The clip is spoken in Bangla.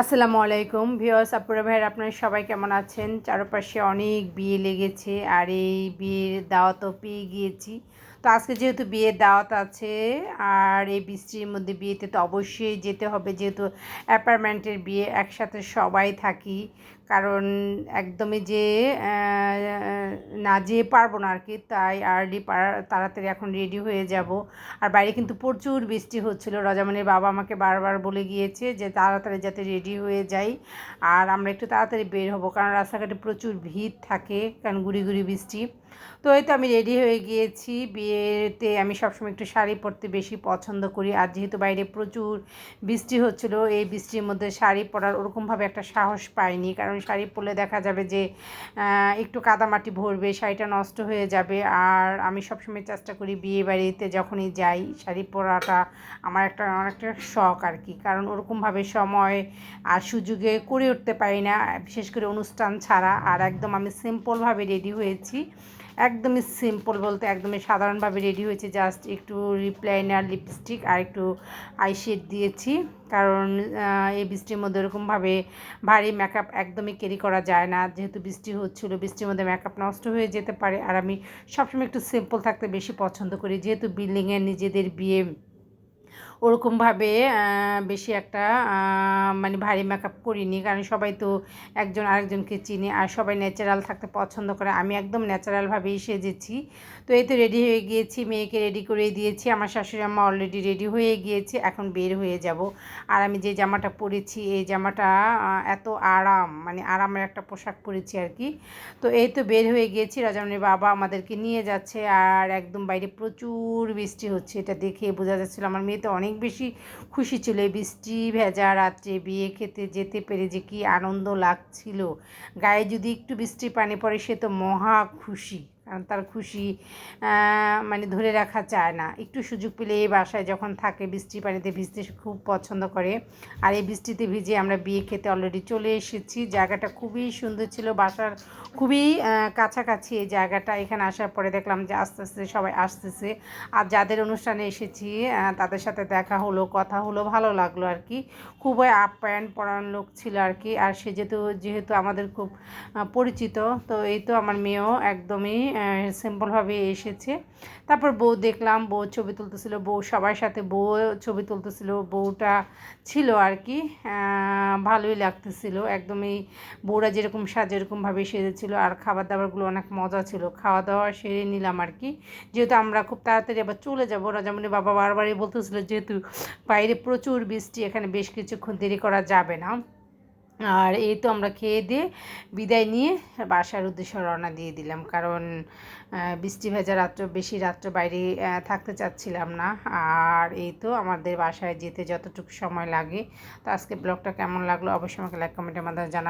আসসালামু আলাইকুম ভিওস আপুরা ভাইয়ের, আপনারা সবাই কেমন আছেন? চারপাশে অনেক বিয়ে লেগেছে আর এই বিয়ের দাওয়াতও পেয়ে গিয়েছি। তো আজকে যেহেতু বিয়ের দাওয়াত আছে, আর এই বৃষ্টির মধ্যে বিয়েতে তো অবশ্যই যেতে হবে, যেহেতু অ্যাপার্টমেন্টের বিয়ে, একসাথে সবাই থাকি। কারণ একদমই যে না যেয়ে পারব না আর কি তাই আর্লি তাড়াতাড়ি এখন রেডি হয়ে যাব। আর বাইরে কিন্তু প্রচুর বৃষ্টি হচ্ছিল। রজামণির বাবা আমাকে বারবার বলে গিয়েছে যে, তাড়াতাড়ি যাতে রেডি হয়ে যাই। আর আমরা একটু তাড়াতাড়ি বের হব, কারণ রাস্তাঘাটে প্রচুর ভিড় থাকে, কারণ গুড়ি গুড়ি বৃষ্টি। তো এই তো আমি রেডি হয়ে গিয়েছি। বিয়েতে আমি সবসময় একটু শাড়ি পরতে বেশি পছন্দ করি। আর যেহেতু বাইরে প্রচুর বৃষ্টি হচ্ছিল, এই বৃষ্টির মধ্যে শাড়ি পরার ওরকমভাবে একটা সাহস পাইনি। কারণ শাড়ি পরলে দেখা যাবে যে একটু কাদামাটি ভরবে, শাড়িটা নষ্ট হয়ে যাবে। আর আমি সবসময় চেষ্টা করি বিয়ে বাড়িতে যখনই যাই, শাড়ি পরাটা আমার একটা অনেকটা শখ আর কি। কারণ ওরকমভাবে সময় আর সুযোগে করে উঠতে পারি না, বিশেষ করে অনুষ্ঠান ছাড়া। আর একদম আমি সিম্পলভাবে রেডি হয়েছি। একদমই সিম্পল বলতে একদমই সাধারণভাবে রেডি হয়েছে। জাস্ট একটু রিপ্লাইনার লিপস্টিক আর একটু আইশেড দিয়েছি। কারণ এই বৃষ্টির মধ্যে ওরকমভাবে ভারী মেকআপ একদমই ক্যারি করা যায় না। যেহেতু বৃষ্টি হচ্ছিল, বৃষ্টির মধ্যে মেকআপ নষ্ট হয়ে যেতে পারে। আর আমি সবসময় একটু সিম্পল থাকতে বেশি পছন্দ করি। যেহেতু বিল্ডিংয়ে নিজেদের বিয়ে ওরকমভাবে বেশি একটা মানে ভারী মেকআপ করিনি। কারণ সবাই তো একজন আরেকজনকে চিনি আর সবাই ন্যাচারাল থাকতে পছন্দ করে। আমি একদম ন্যাচারালভাবেই সেজেছি। তো এই তো রেডি হয়ে গিয়েছি, মেয়েকে রেডি করে দিয়েছি। আমার শাশুড়ি আম্মা অলরেডি রেডি হয়ে গিয়েছে। এখন বের হয়ে যাব। আর আমি যে জামাটা পরেছি, এই জামাটা এত আরাম মানে আরামের একটা পোশাক পরেছি আর কি। তো এই তো বের হয়ে গিয়েছি। রাজামণির বাবা আমাদেরকে নিয়ে যাচ্ছে। আর একদম বাইরে প্রচুর বৃষ্টি হচ্ছে। এটা দেখে বোঝা যাচ্ছিল, আমার মেয়ে তো অনেক বেশি খুশি ছিল। এই বৃষ্টি, ভেজা রাত্রে বিয়ে খেতে যেতে পেরে যে কী আনন্দ লাগছিল। গায়ে যদি একটু বৃষ্টির পানি পড়ে সে তো মহা খুশি। তার খুশি মানে ধরে রাখা চায় না। একটু সুযোগ পেলে এই বাসায় যখন থাকে বৃষ্টির পানিতে ভিজতে খুব পছন্দ করে। আর এই বৃষ্টিতে ভিজে আমরা বিয়ে খেতে অলরেডি চলে এসেছি। জায়গাটা খুবই সুন্দর ছিল, বাসার খুবই কাছাকাছি এই জায়গাটা। এখানে আসার পরে দেখলাম যে আস্তে আস্তে সবাই আসতেছে। আর যাদের অনুষ্ঠানে এসেছি তাদের সাথে দেখা হলো, কথা হলো, ভালো লাগল আর কি খুবই আপ্যায়ন পরায়ণ লোক ছিল আর কি আর সে যেহেতু যেহেতু আমাদের খুব পরিচিত, তো এই তো আমার মেয়েও একদমই সিম্পলভাবে এসেছে। তারপর বউ দেখলাম, বউ ছবি তুলতেছিল, বউ সবার সাথে বউ ছবি তুলতেছিল, বউটা ছিল আর কি। ভালোই লাগতেছিল, একদমই বউরা যেরকম সাজে এরকমভাবে সেজেছিল, আর খাবার দাবারগুলো অনেক মজা ছিল। খাওয়া দাওয়া সেরে নিলাম আর কি। যেহেতু আমরা খুব তাড়াতাড়ি আবার চলে যাব, রাজামণি বাবা বারবারই বলতেছিল, যেহেতু বাইরে প্রচুর বৃষ্টি, এখানে বেশ কিছুক্ষণ দেরি করা যাবে না। আর এই তো আমরা খেয়ে দিয়ে বিদায় নিয়ে বাসার উদ্দেশ্যে রওনা দিয়ে দিলাম। কারণ বৃষ্টি ভেজা রাত্র, বেশি রাত্র বাইরে থাকতে চাচ্ছিলাম না। আর এই তো আমাদের বাসায় যেতে যতটুকু সময় লাগে। তো আজকে ব্লগটা কেমন লাগল? অবশ্যই আমাকে লাইক কমেন্টের মাধ্যমে জানাবেন।